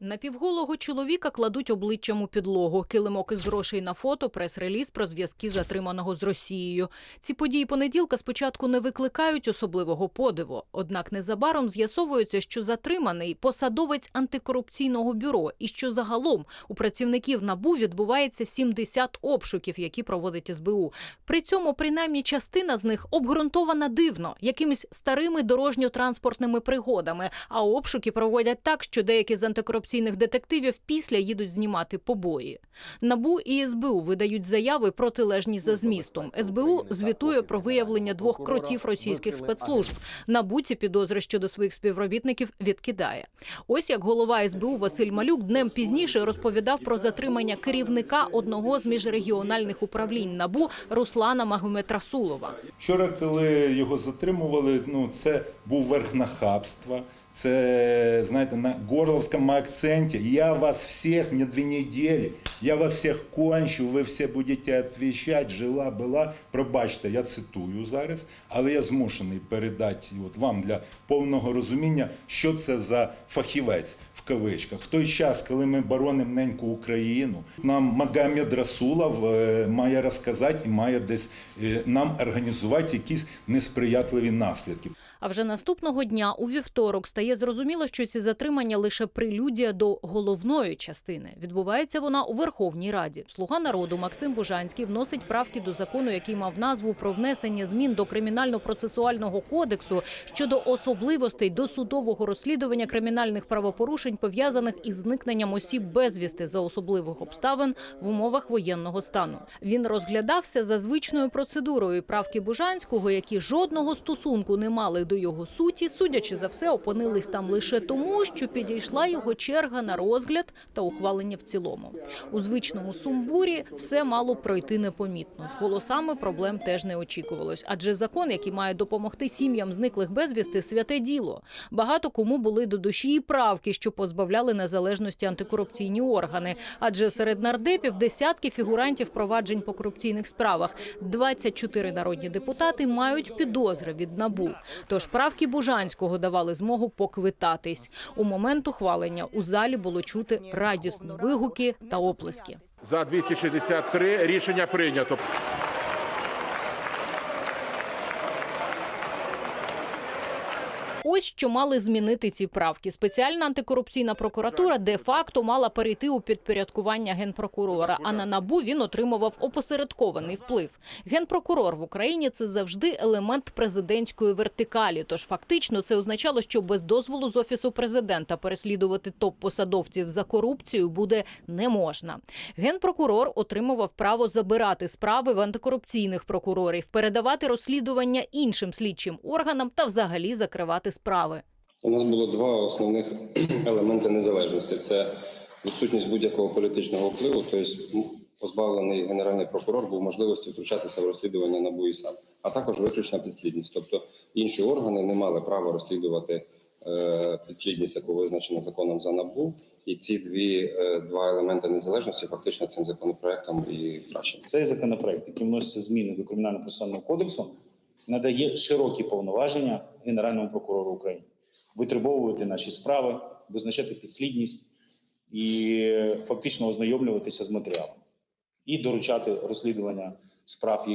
Напівголого чоловіка кладуть обличчям у підлогу. Килимок із грошей на фото, прес-реліз про зв'язки затриманого з Росією. Ці події понеділка спочатку не викликають особливого подиву. Однак незабаром з'ясовується, що затриманий посадовець антикорупційного бюро, і що загалом у працівників набу відбувається 70 обшуків, які проводить СБУ. При цьому принаймні частина з них обґрунтована дивно, якимись старими дорожньо-транспортними пригодами. А обшуки проводять так, що деякі з антикорупційних детективів після їдуть знімати побої. Набу і СБУ видають заяви протилежні за змістом. СБУ звітує про виявлення двох кротів російських спецслужб. Набу ці підозри щодо своїх співробітників відкидає. Ось як голова СБУ Василь Малюк днем пізніше розповідав про затримання керівника одного з міжрегіональних управлінь набу Руслана Магометрасулова. Вчора, коли його затримували, ну це був верх нахабства. Це, знаєте, на горловському акценті. Я вас всіх не дві неділі, я вас всіх кончу, ви всі будете відповідати, жила, була. Пробачте, я цитую зараз, але я змушений передати от вам для повного розуміння, що це за фахівець кавичках. В той час, коли ми боронимо неньку Україну, нам Магомед Расулов е, має розказати і має десь е, нам організувати якісь несприятливі наслідки. А вже наступного дня, у вівторок, стає зрозуміло, що ці затримання лише прелюдія до головної частини. Відбувається вона у Верховній Раді. Слуга народу Максим Бужанський вносить правки до закону, який мав назву про внесення змін до кримінально-процесуального кодексу щодо особливостей досудового розслідування кримінальних правопорушень, пов'язаних із зникненням осіб безвісти за особливих обставин в умовах воєнного стану. Він розглядався за звичною процедурою. Правки Бужанського, які жодного стосунку не мали до його суті, судячи за все, опинились там лише тому, що підійшла його черга на розгляд та ухвалення в цілому. У звичному сумбурі все мало пройти непомітно. З голосами проблем теж не очікувалось, адже закон, який має допомогти сім'ям зниклих безвісти, святе діло. Багато кому були до душі і правки, що позбавляли незалежності антикорупційні органи. Адже серед нардепів десятки фігурантів проваджень по корупційних справах. 24 народні депутати мають підозри від набу. Тож правки Бужанського давали змогу поквитатись. У момент ухвалення у залі було чути радісні вигуки та оплески. За 263 рішення прийнято. Ось що мали змінити ці правки. Спеціальна антикорупційна прокуратура де-факто мала перейти у підпорядкування генпрокурора. А на набу він отримував опосередкований вплив. Генпрокурор в Україні це завжди елемент президентської вертикалі. Тож фактично це означало, що без дозволу з офісу президента переслідувати топ-посадовців за корупцію буде не можна. Генпрокурор отримував право забирати справи в антикорупційних прокурорів, передавати розслідування іншим слідчим органам та взагалі закривати справи. У нас було два основних елементи незалежності: це відсутність будь-якого політичного впливу, тобто позбавлений генеральний прокурор був можливості втручатися в розслідування НАБУ і САП, а також виключна підслідність. Тобто інші органи не мали права розслідувати е, підслідність, яку визначено законом за НАБУ. І ці дві е, два елементи незалежності фактично цим законопроектом і втрачені. Цей законопроект, який вноситься зміни до кримінально процесуального кодексу, надає широкі повноваження Генеральному прокурору України. Витребовувати наші справи, визначати підслідність і фактично ознайомлюватися з матеріалом. І доручати розслідування справ,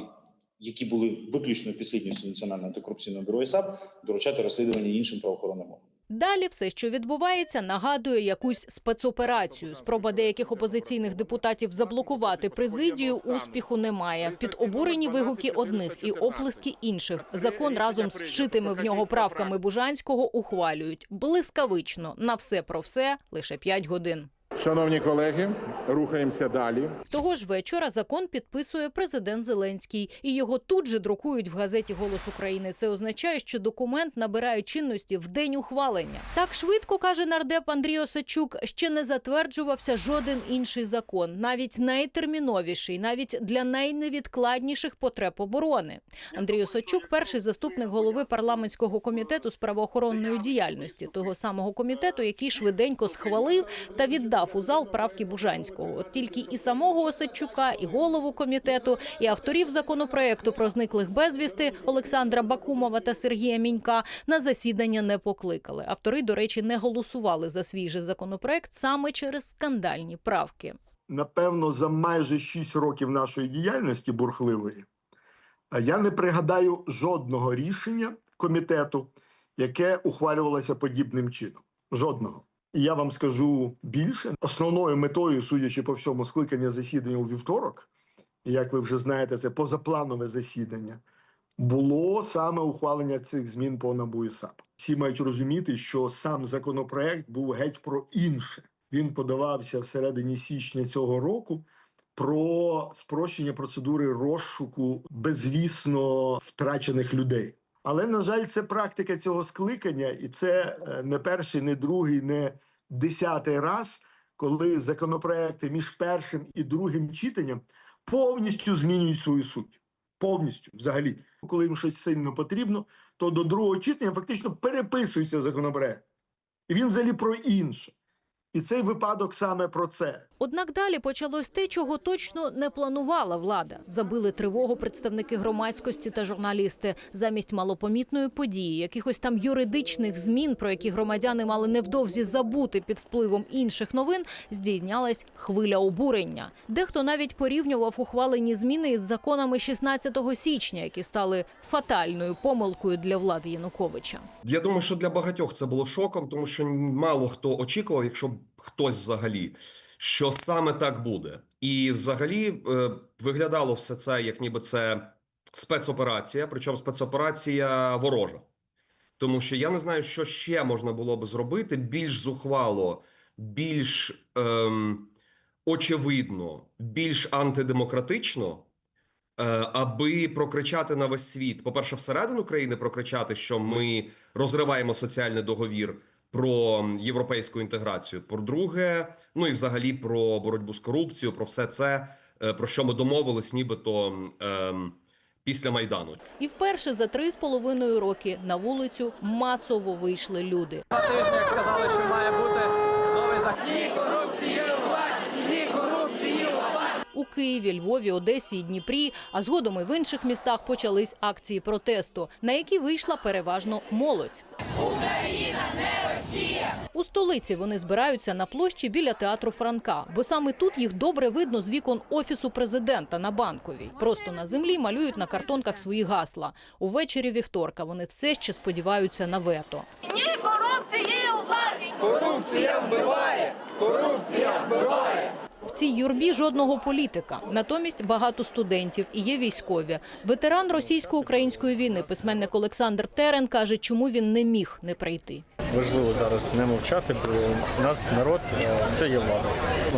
які були виключною підслідністю Національного антикорупційного бюро САП, доручати розслідування іншим правоохоронним органам. Далі все, що відбувається, нагадує якусь спецоперацію. Спроба деяких опозиційних депутатів заблокувати президію успіху немає. Під обурені вигуки одних і оплески інших. Закон разом з вшитими в нього правками Бужанського ухвалюють блискавично на все про все лише 5 годин. Шановні колеги, рухаємося далі. Того ж вечора закон підписує президент Зеленський, і його тут же друкують в газеті Голос України. Це означає, що документ набирає чинності в день ухвалення. Так швидко каже нардеп Андрій Осачук, ще не затверджувався жоден інший закон, навіть найтерміновіший, навіть для найневідкладніших потреб оборони. Андрій Осачук, перший заступник голови парламентського комітету з правоохоронної діяльності, того самого комітету, який швиденько схвалив та віддав у зал правки Бужанського. От тільки і самого Осадчука, і голову комітету, і авторів законопроекту про зниклих безвісти Олександра Бакумова та Сергія Мінька на засідання не покликали. Автори, до речі, не голосували за свій же законопроект саме через скандальні правки. напевно, за майже 6 років нашої діяльності бурхливої, а я не пригадаю жодного рішення комітету, яке ухвалювалося подібним чином. Жодного. Я вам скажу більше. Основною метою, судячи по всьому, скликання засідання у вівторок, як ви вже знаєте, це позапланове засідання, було саме ухвалення цих змін по НАБУ і САП. Всі мають розуміти, що сам законопроект був геть про інше. Він подавався всередині січня цього року про спрощення процедури розшуку безвісно втрачених людей. Але на жаль, це практика цього скликання, і це е, не перший, не другий, не десятий раз, коли законопроекти між першим і другим читанням повністю змінюють свою суть. Повністю, взагалі, коли їм щось сильно потрібно, то до другого читання фактично переписується законопроект. І він взагалі про інше. І цей випадок саме про це. Однак далі почалось те, чого точно не планувала влада. Забили тривогу представники громадськості та журналісти замість малопомітної події, якихось там юридичних змін, про які громадяни мали невдовзі забути під впливом інших новин. Здійнялась хвиля обурення. Дехто навіть порівнював ухвалені зміни із законами 16 січня, які стали фатальною помилкою для влади Януковича. Я думаю, що для багатьох це було шоком, тому що мало хто очікував, якщо хтось взагалі, що саме так буде. І взагалі е, виглядало все це, як ніби це спецоперація, причому спецоперація ворожа. Тому що я не знаю, що ще можна було би зробити більш зухвало, більш ем, очевидно, більш антидемократично, е, аби прокричати на весь світ, по-перше, всередину країни прокричати, що ми розриваємо соціальний договір про європейську інтеграцію. По-друге, ну і взагалі про боротьбу з корупцією, про все це, е, про що ми домовились, нібито ем, після майдану. І вперше за три з половиною роки на вулицю масово вийшли люди. Тижні, сказали, що має бути новий закон. У Києві, Львові, Одесі і Дніпрі, а згодом і в інших містах почались акції протесту, на які вийшла переважно молодь. У столиці вони збираються на площі біля театру Франка, бо саме тут їх добре видно з вікон офісу президента на банковій. Просто на землі малюють на картонках свої гасла. Увечері вівторка вони все ще сподіваються на вето. Ні корупції у владі! В цій юрбі жодного політика. Натомість багато студентів і є військові. Ветеран російсько-української війни, письменник Олександр Терен каже, чому він не міг не прийти. Важливо зараз не мовчати, бо у нас народ е, це є влада.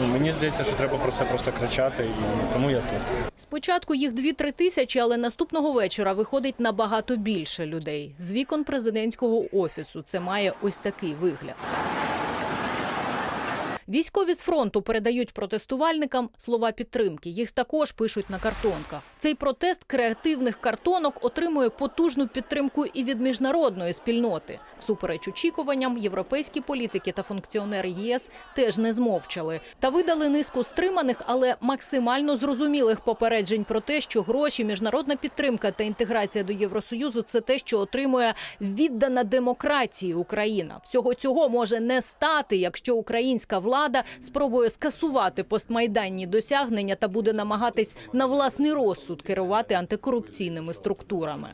Ну, мені здається, що треба про це просто кричати, і тому я тут. Спочатку їх 2-3 тисячі, але наступного вечора виходить набагато більше людей. З вікон президентського офісу це має ось такий вигляд. Військові з фронту передають протестувальникам слова підтримки. Їх також пишуть на картонках. Цей протест креативних картонок отримує потужну підтримку і від міжнародної спільноти. Всупереч очікуванням, європейські політики та функціонери ЄС теж не змовчали та видали низку стриманих, але максимально зрозумілих попереджень про те, що гроші, міжнародна підтримка та інтеграція до Євросоюзу це те, що отримує віддана демократії Україна. Всього цього може не стати, якщо українська влада спробує скасувати постмайданні досягнення та буде намагатись на власний розсуд керувати антикорупційними структурами.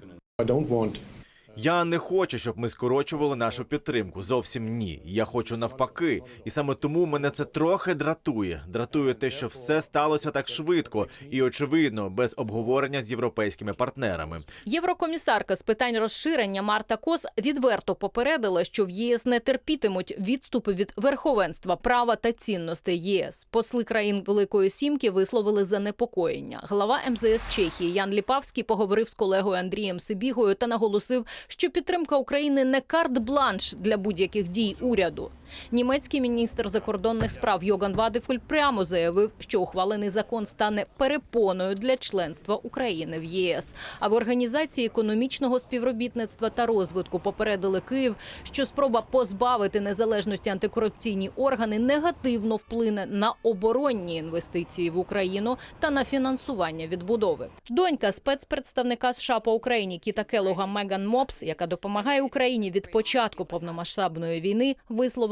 Я не хочу, щоб ми скорочували нашу підтримку. Зовсім ні. Я хочу навпаки, і саме тому мене це трохи дратує. Дратує те, що все сталося так швидко і очевидно, без обговорення з європейськими партнерами. Єврокомісарка з питань розширення Марта Кос відверто попередила, що в ЄС не терпітимуть відступи від верховенства права та цінностей ЄС. Посли країн Великої Сімки висловили занепокоєння. Глава МЗС Чехії Ян Ліпавський поговорив з колегою Андрієм Сибігою та наголосив, що підтримка України не карт-бланш для будь-яких дій уряду. Німецький міністр закордонних справ Йоган Вадефуль прямо заявив, що ухвалений закон стане перепоною для членства України в ЄС. А в організації економічного співробітництва та розвитку попередили Київ, що спроба позбавити незалежності антикорупційні органи негативно вплине на оборонні інвестиції в Україну та на фінансування відбудови. Донька спецпредставника США по Україні Кіта Келога Меган Мопс, яка допомагає Україні від початку повномасштабної війни,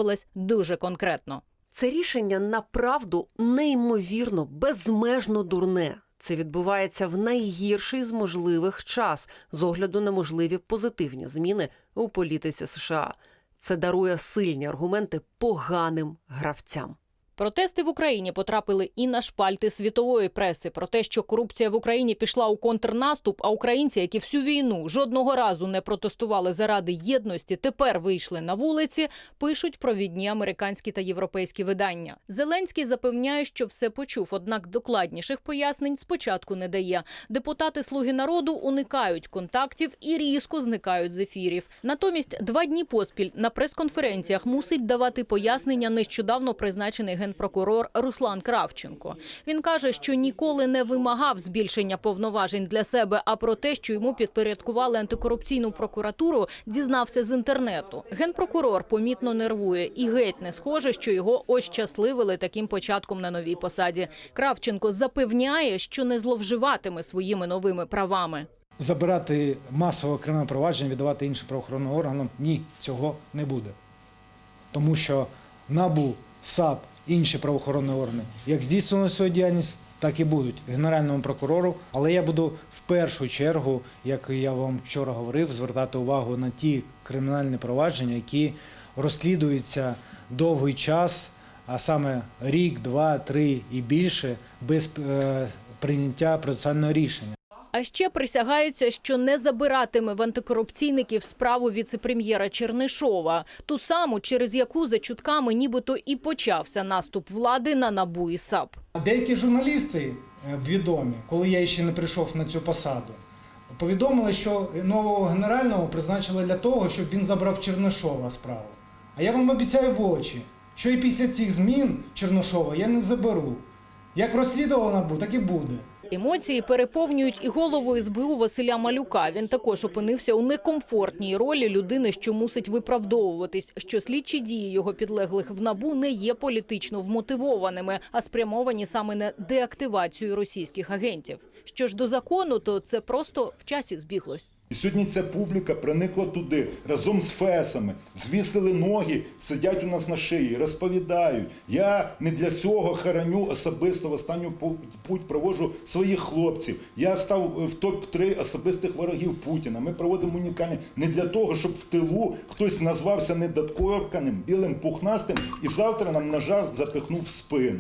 висловилась дуже конкретно. Це рішення направду неймовірно, безмежно дурне. Це відбувається в найгірший з можливих час з огляду на можливі позитивні зміни у політиці США. Це дарує сильні аргументи поганим гравцям. Протести в Україні потрапили і на шпальти світової преси про те, що корупція в Україні пішла у контрнаступ. А українці, які всю війну жодного разу не протестували заради єдності, тепер вийшли на вулиці. Пишуть провідні американські та європейські видання. Зеленський запевняє, що все почув, однак докладніших пояснень спочатку не дає. Депутати Слуги народу уникають контактів і різко зникають з ефірів. Натомість два дні поспіль на прес-конференціях мусить давати пояснення нещодавно призначений генпрокурор Руслан Кравченко. Він каже, що ніколи не вимагав збільшення повноважень для себе, а про те, що йому підпорядкували антикорупційну прокуратуру, дізнався з інтернету. Генпрокурор помітно нервує і геть не схоже, що його ощасливили таким початком на новій посаді. Кравченко запевняє, що не зловживатиме своїми новими правами. забирати масове кримінальне провадження, віддавати іншим правоохоронним органам ні, цього не буде. Тому що НАБУ, САП, інші правоохоронні органи, як здійснювали свою діяльність, так і будуть Генеральному прокурору. Але я буду в першу чергу, як я вам вчора говорив, звертати увагу на ті кримінальні провадження, які розслідуються довгий час, а саме рік, два, три і більше, без е, прийняття процесуального рішення. А ще присягається, що не забиратиме в антикорупційників справу віцепрем'єра Чернишова, ту саму, через яку за чутками нібито і почався наступ влади на набу і САП. Деякі журналісти е, відомі, коли я ще не прийшов на цю посаду, повідомили, що нового генерального призначили для того, щоб він забрав Чернишова справу. А я вам обіцяю в очі, що і після цих змін Чернишова я не заберу. Як розслідувала НАБУ, так і буде. Емоції переповнюють і голову СБУ Василя Малюка. Він також опинився у некомфортній ролі людини, що мусить виправдовуватись, що слідчі дії його підлеглих в набу не є політично вмотивованими, а спрямовані саме на деактивацію російських агентів. Що ж до закону, то це просто в часі збіглось. І сьогодні ця публіка проникла туди разом з фесами, звісили ноги, сидять у нас на шиї, розповідають. Я не для цього хараню особисто в останню пу- путь проводжу своїх хлопців. Я став в топ-3 особистих ворогів Путіна. Ми проводимо унікальні не для того, щоб в тилу хтось назвався недоторканим, білим пухнастим і завтра нам ножа запихнув в спину.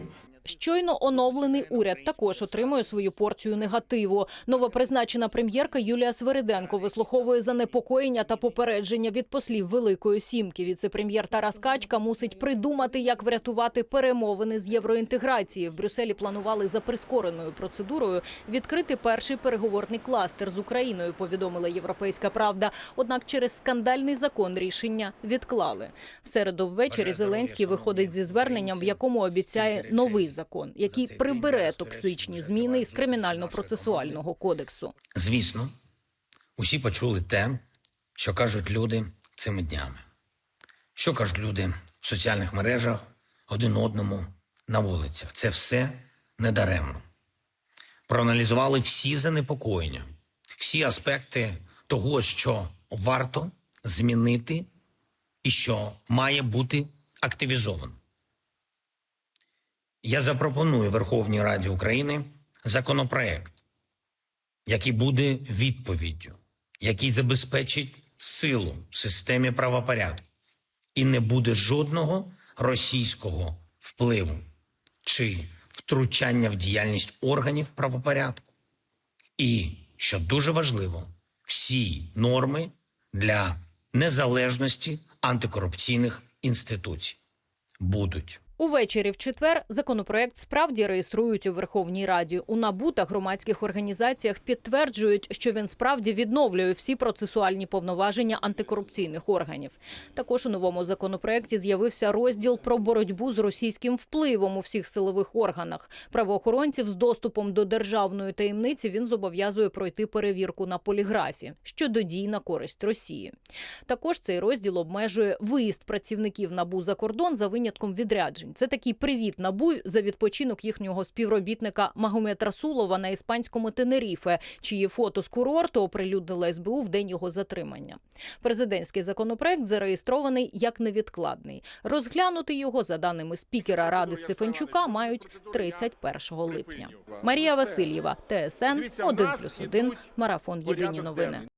Щойно оновлений уряд також отримує свою порцію негативу. Новопризначена прем'єрка Юлія Свериденко вислуховує занепокоєння та попередження від послів Великої Сімки. Віце-прем'єр Тарас Качка мусить придумати, як врятувати перемовини з євроінтеграції. В Брюсселі планували за прискореною процедурою відкрити перший переговорний кластер з Україною. Повідомила Європейська Правда. Однак через скандальний закон рішення відклали. В середу ввечері Зеленський виходить зі зверненням, в якому обіцяє новий закон, який прибере токсичні зміни із кримінально-процесуального кодексу. Звісно, усі почули те, що кажуть люди цими днями. Що кажуть люди в соціальних мережах один одному на вулицях. Це все недаремно. Проаналізували всі занепокоєння, всі аспекти того, що варто змінити і що має бути активізовано. Я запропоную Верховній Раді України законопроект, який буде відповіддю, який забезпечить силу в системі правопорядку, і не буде жодного російського впливу чи втручання в діяльність органів правопорядку. І, що дуже важливо, всі норми для незалежності антикорупційних інституцій будуть Увечері в четвер законопроект справді реєструють у Верховній Раді. У НАБУ та громадських організаціях підтверджують, що він справді відновлює всі процесуальні повноваження антикорупційних органів. Також у новому законопроекті з'явився розділ про боротьбу з російським впливом у всіх силових органах. Правоохоронців з доступом до державної таємниці він зобов'язує пройти перевірку на поліграфі щодо дій на користь Росії. Також цей розділ обмежує виїзд працівників НАБУ за кордон за винятком відряджень. Це такий привіт НАБУ за відпочинок їхнього співробітника Магомед Расулова на іспанському Тенеріфе, чиї фото з курорту оприлюднила СБУ в день його затримання. Президентський законопроект зареєстрований як невідкладний. Розглянути його за даними спікера ради Стефанчука мають 31 липня. Марія Васильєва, ТСН 1+,1, Марафон. Єдині новини.